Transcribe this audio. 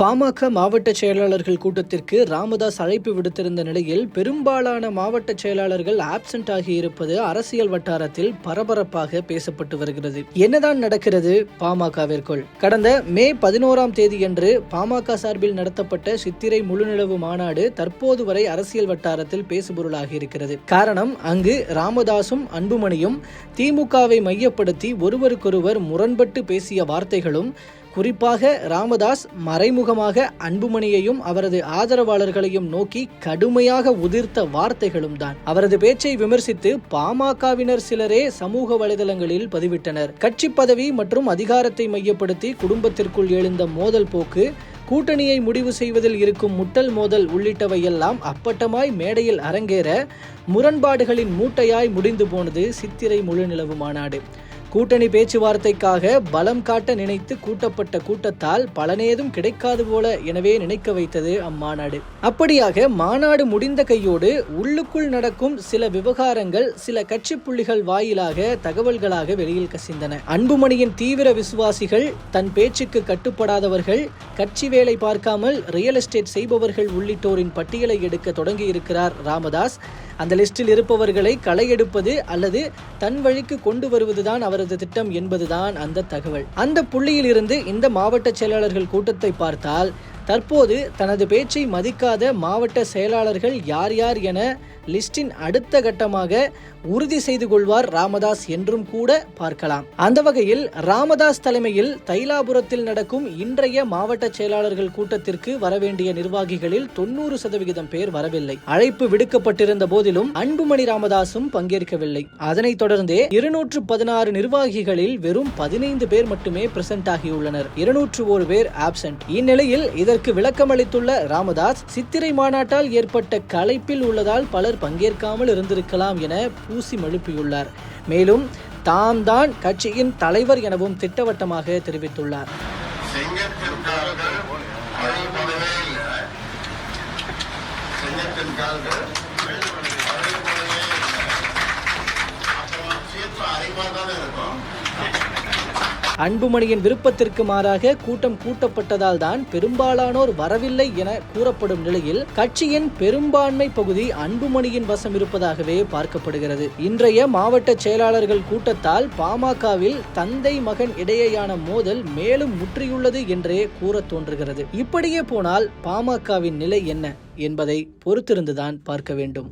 பாமக மாவட்ட செயலாளர்கள் கூட்டத்திற்கு ராமதாஸ் அழைப்பு விடுத்திருந்த நிலையில் பெரும்பாலான மாவட்ட செயலாளர்கள் ஆப்சென்ட் ஆகியிருப்பது அரசியல் வட்டாரத்தில் பரபரப்பாக பேசப்பட்டு வருகிறது. என்னதான் நடக்கிறது பாமகவிற்குள்? கடந்த மே பதினோராம் தேதியன்று பாமக சார்பில் நடத்தப்பட்ட சித்திரை முழுநிலவு மாநாடு தற்போது வரை அரசியல் வட்டாரத்தில் பேசுபொருளாகி இருக்கிறது. காரணம் அங்கு ராமதாசும் அன்புமணியும் திமுகவை மையப்படுத்தி ஒருவருக்கொருவர் முரண்பட்டு பேசிய வார்த்தைகளும் குறிப்பாக ராமதாஸ் மறைமுகமாக அன்புமணியையும் அவரது ஆதரவாளர்களையும் நோக்கி கடுமையாக உதிர்த்த வார்த்தைகளும் தான். அவரது பேச்சை விமர்சித்து பாமகவினர் சிலரே சமூக வலைதளங்களில் பதிவிட்டனர். கட்சி பதவி மற்றும் அதிகாரத்தை மையப்படுத்தி குடும்பத்திற்குள் எழுந்த மோதல் போக்கு கூட்டணியை முடிவு செய்வதில் இருக்கும் முட்டல் மோதல் உள்ளிட்டவையெல்லாம் அப்பட்டமாய் மேடையில் அரங்கேற முரண்பாடுகளின் மூட்டையாய் முடிந்து போனது சித்திரை முழுநிலவு மாநாடு. கூட்டணி பேச்சுவார்த்தைக்காக பலம் காட்ட நினைத்து கூட்டப்பட்ட கூட்டத்தால் பலனேதும் கிடைக்காது போல எனவே நினைக்க வைத்தது அம்மாநாடு. அப்படியாக மாநாடு முடிந்த கையோடு உள்ளுக்குள் நடக்கும் சில விவகாரங்கள் சில கட்சி புள்ளிகள் வாயிலாக தகவல்களாக வெளியில் கசிந்தன. அன்புமணியின் தீவிர விசுவாசிகள் தன் பேச்சுக்கு கட்டுப்படாதவர்கள் கட்சி வேலை பார்க்காமல் ரியல் எஸ்டேட் செய்பவர்கள் உள்ளிட்டோரின் பட்டியலை எடுக்க தொடங்கி இருக்கிறார் ராமதாஸ். அந்த லிஸ்டில் இருப்பவர்களை களையெடுப்பது அல்லது தன் வழிக்கு கொண்டு வருவதுதான் அவரது திட்டம் என்பதுதான் அந்த தகவல். அந்த புள்ளியில் இருந்து இந்த மாவட்ட செயலாளர்கள் கூட்டத்தை பார்த்தால் தற்போது தனது பேச்சை மதிக்காத மாவட்ட செயலாளர்கள் யார் யார் என லிஸ்டின் அடுத்த கட்டமாக உறுதி செய்து கொள்வார் ராமதாஸ் என்றும் கூட பார்க்கலாம். அந்த வகையில் ராமதாஸ் தலைமையில் தைலாபுரத்தில் நடக்கும் இன்றைய மாவட்ட செயலாளர்கள் கூட்டத்திற்கு வரவேண்டிய நிர்வாகிகளில் தொண்ணூறு சதவிகிதம் பேர் வரவில்லை. அழைப்பு விடுக்கப்பட்டிருந்த போதிலும் அன்புமணி ராமதாசும் பங்கேற்கவில்லை. அதனைத் தொடர்ந்தே இருநூற்று பதினாறு நிர்வாகிகளில் வெறும் பதினைந்து பேர் மட்டுமே பிரசன்ட் ஆகியுள்ளனர். இருநூற்று ஒரு பேர் ஆப்சென்ட். இந்நிலையில் இதற்கு விளக்கமளித்துள்ள ராமதாஸ் சித்திரை மாநாட்டால் ஏற்பட்ட களைப்பில் உள்ளதால் பலர் பங்கேற்காமல் இருந்திருக்கலாம் என பூசி மழுப்பியுள்ளார். மேலும் தாம் தான் கட்சியின் தலைவர் எனவும் திட்டவட்டமாக தெரிவித்துள்ளார். கால்கள் அன்புமணியின் விருப்பத்திற்கு மாறாக கூட்டம் கூட்டப்பட்டதால் தான் பெரும்பாலானோர் வரவில்லை என கூறப்படும் நிலையில் கட்சியின் பெரும்பான்மை பகுதி அன்புமணியின் வசம் இருப்பதாகவே பார்க்கப்படுகிறது. இன்றைய மாவட்ட செயலாளர்கள் கூட்டத்தால் பாமகவில் தந்தை மகன் இடையேயான மோதல் மேலும் முற்றியுள்ளது என்றே கூற தோன்றுகிறது. இப்படியே போனால் பாமகவின் நிலை என்ன என்பதை பொறுத்திருந்துதான் பார்க்க வேண்டும்.